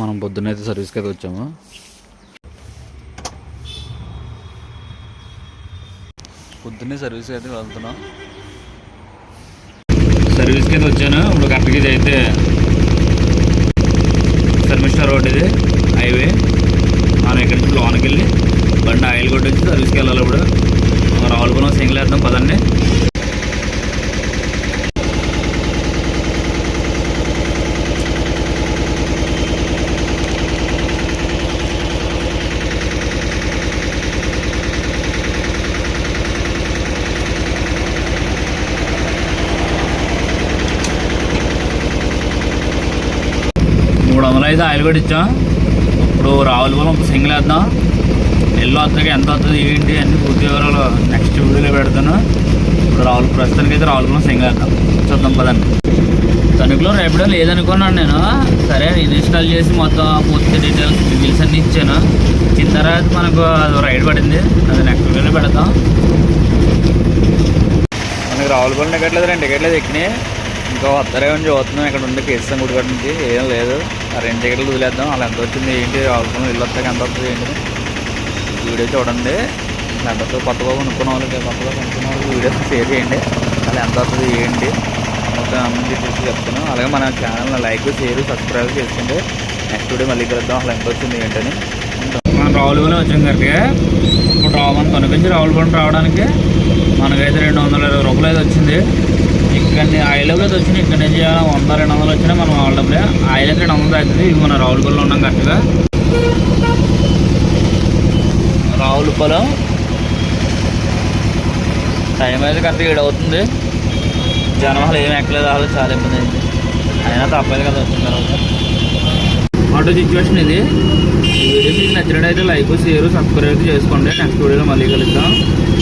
మనం పొద్దున్న అయితే సర్వీస్కి అయితే వచ్చాము. పొద్దున్నే సర్వీస్కి అయితే వెళ్తున్నాం. సర్వీస్కి అయితే వచ్చాను. ఇప్పుడు కరెక్ట్గా ఇది అయితే సర్మిస్టార్ రోడ్ ఇది హైవే మనం ఇక్కడి నుంచి లోనికి వెళ్ళి బండి ఆయిల్ కొట్టేసి సర్వీస్కి వెళ్ళాలి ఇప్పుడు. రావులపురం సింగిల్ వేద్దాం పదండి. మూడు అయితే ఆయిల్ కూడా ఇచ్చాం ఇప్పుడు రావుల ఒక సింగిల్ వేద్దాం. ఎల్లు వస్తుంది ఎంత వస్తుంది ఏంటి అన్ని పూర్తి వివరాలు నెక్స్ట్ వీడియోలో పెడతాను ఇప్పుడు రావుల ప్రస్తుతానికి అయితే పొలం సింగిల్ వేద్దాం. చూద్దాం పదండి. తణుకులో రేపడో లేదనుకున్నాను నేను. సరే ఇన్స్టాల్ చేసి మొత్తం పూర్తి డీటెయిల్స్ డీటెయిల్స్ అన్నీ ఇచ్చాను. ఇచ్చిన తర్వాత మనకు అది రైడ్ పడింది. అది నెక్స్ట్ వీడియోలో పెడతాం. మనకి రావులపల్లి టికెట్లేదు రెండు టికెట్లేదు ఎక్కినాయి. ఇంకా వస్తారేమని చూస్తున్నాం. ఇక్కడ ఉండే కేసీఎం గుడి కాడ నుంచి ఏం లేదు. ఆ రెండు టికెట్లు వదిలేద్దాం. అలా ఎంత వచ్చింది ఏంటి రావులపల్లి ఇల్లు వస్తాక ఎంత వస్తుంది ఏంటి? వీడియో చూడండి. ఎంతతో కొత్తగా కొనుక్కున్న వాళ్ళకి కొత్తగా కొనుక్కున్న వాళ్ళకి వీడియో షేర్ చేయండి. అలా ఎంత వస్తుంది ఏంటి? మొత్తం అన్ని డీటెయిల్స్ చెప్తాను అలాగే మన ఛానల్ని లైక్ షేర్ సబ్స్క్రైబ్ చేసుకోండి నెక్స్ట్ వీడియో మళ్ళీ కలుద్దాం. అలా ఎంత వచ్చింది ఏంటని మనం రావులపల్లి వచ్చాం కరెక్ట్గా. ఇప్పుడు రావు మనం కనిపించి రావులపల్లి రావడానికి మనకైతే రెండు వందల ఇరవై రూపాయలు అయితే వచ్చింది. ఇక్కడ ఆయిల్ అయితే వచ్చింది ఇక్కడ నుంచి వంద రెండు వందలు వచ్చినా మనం వాళ్ళ డబ్బులే ఆయిల్ అయితే రెండు వందలు అవుతుంది. ఇవి మన రావులపల్లిలో ఉన్నాం కరెక్ట్గా. రావులపాలెం టైం అయితే కరెక్ట్గా ఏడు అవుతుంది జనం ఏం ఎక్కలేదు. వాళ్ళు చాలా ఇబ్బంది అయింది. అయినా తప్పదు కదా వచ్చిన తర్వాత. ఆటో సిచ్యువేషన్ ఇది. ఈ వీడియో మీకు నచ్చినట్టయితే లైక్ షేర్ సబ్స్క్రైబ్ చేసుకోండి. నెక్స్ట్ వీడియోలో మళ్ళీ కలుద్దాం.